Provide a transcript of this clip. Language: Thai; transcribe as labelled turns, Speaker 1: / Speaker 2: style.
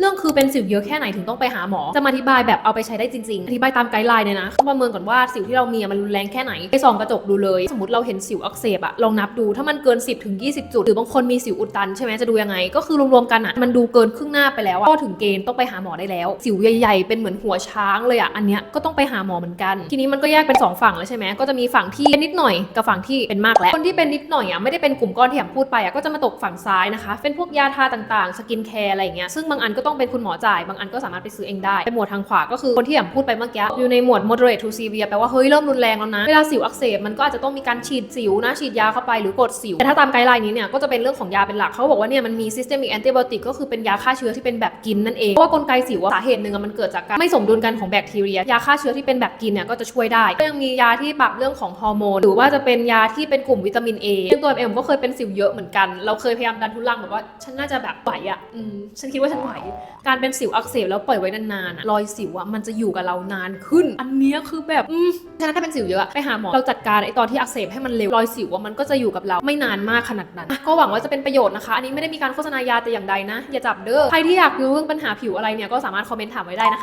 Speaker 1: เรื่องคือเป็นสิวเยอะแค่ไหนถึงต้องไปหาหมอ จะมาอธิบายแบบเอาไปใช้ได้จริงๆ อธิบายตามไกด์ไลน์เลยนะต้องประเมินก่อนว่าสิวที่เรามีมันรุนแรงแค่ไหน ไปส่องกระจกดูเลย สมมติเราเห็นสิวอักเสบอะลองนับดู ถ้ามันเกิน 10ถึง20 จุด หรือบางคนมีสิวอุดตันใช่ไหมจะดูยังไง ก็คือรวมๆกันอะมันดูเกินครึ่งหน้าไปแล้วก็ถึงเกณฑ์ต้องไปหาหมอได้แล้ว สิวใหญ่ๆ เป็นเหมือนหัวช้างเลยอะอันเนี้ยก็ต้องไปหาหมอเหมือนกัน ทีนี้มันก็แยกเป็นสองฝั่งแล้วใช่ไหมก็จะมีฝั่งที่เป็นนิดหน่อยกับฝั่งที่เป็นมากแล้ว คนที่เป็นนิดหน่อยอะไม่ได้เป็นกลุ่มก้อนที่แอมพูดไปอะก็จะมาตกฝั่งซ้ายนะคะ เป็นพวกยาทาต่างๆ สกินแคร์อะไรอย่างเงี้ยซึ่งบางอันก็ต้องเป็นคุณหมอจ่าย บางอันก็สามารถไปซื้อเองได้ไปหมวดทางขวาก็คือคนที่แอมพูดไปเมื่อกี้อยู่ในหมวด moderate to severe แปลว่าเฮ้ยเริ่มรุนแรงแล้วนะเวลาสิวอักเสบมันก็อาจจะต้องมีการฉีดสิวนะฉีดยาเข้าไปหรือกดสิวแต่ถ้าตามไกด์ไลน์นี้เนี่ยก็จะเป็นเรื่องของยาเป็นหลักเขาบอกว่าเนี่ยมันมี systemic antibiotic ก็คือเป็นยาฆ่าเชื้อที่เป็นแบบกินนั่นเองเพราะว่ากลไกสิวสาเหตุหนึ่งมันเกิดจากการไม่สมดุลกันของแบคทีเรีย ยาฆ่าเชื้อที่เป็นแบบกินเนี่ยก็จะช่วยได้ก็ยังมียาที่ปรับเรื่องของฮอร์โมนหรือว่าจะเป็นยาที่เป็นกลุ่มวิตามิน A ซึ่งตัวเอ็มก็เคยเป็นสิวเยอะเหมือนกัน เราเคยพยายามดันทุลังแบบว่าฉันน่าจะแบบไหวอะอืมฉันคิดว่าฉันไหวการเป็นสิวอักเสบแล้วปล่อยไว้นานๆอะรอยสิวอะมันจะอยู่กับเรานานขึ้น อันเนี้ยคือแบบอืมฉะนั้นถ้าเป็นสิวเยอะไปหาหมอเราจัดการไอตอนที่อักเสบให้มันเร็วรอยสิวอะมันก็จะอยู่กับเราไม่นานมากขนาดนั้นก็หวังว่าจะเป็นประโยชน์นะคะ อันนี้ไม่ได้มีการโฆษณายาแต่อย่างใดนะ อย่าจับเด้อใครที่อยากรู้เรื่องปัญหาผิวอะไรเนี่ยก็สามารถคอมเมนต์ถามไว้ได้นะคะ